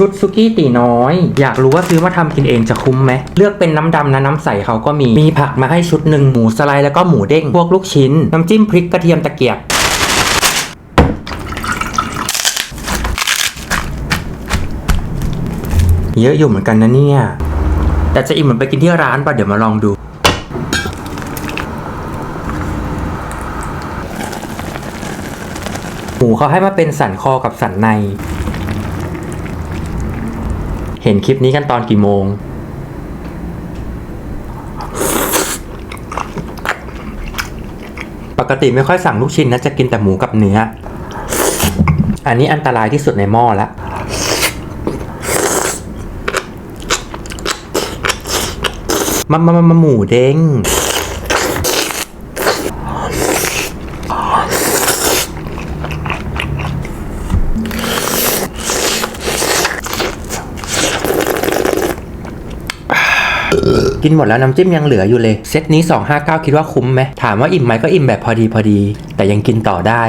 ชุดซุกี้ตีน้อย อยากรู้ว่าซื้อมาทำกินเองจะคุ้มไหม เลือกเป็นน้ำดำนะน้ำใสเขาก็มี มีผักมาให้ชุดหนึ่งหมูสไลด์แล้วก็หมูเด้ง พวกลูกชิ้น น้ำจิ้มพริกกระเทียมตะเกียบเยอะอยู่เหมือนกันนะเนี่ย แต่จะอิ่มเหมือนไปกินที่ร้านป่ะเดี๋ยวมาลองดูหมูเขาให้มาเป็นสันคอกับสันใน เห็นคลิปนี้กันตอนกี่โมง ปกติไม่ค่อยสั่งลูกชิ้นนะ จะกินแต่หมูกับเนื้อ อันนี้อันตรายที่สุดในหม้อละมามามามหมูเด้ง กินหมดแล้วน้ำจิ้มยังเหลืออยู่เลย เซตนี้ 259 คิดว่าคุ้มไหมถามว่าอิ่มไหมก็อิ่มแบบพอดีพอดี แต่ยังกินต่อได้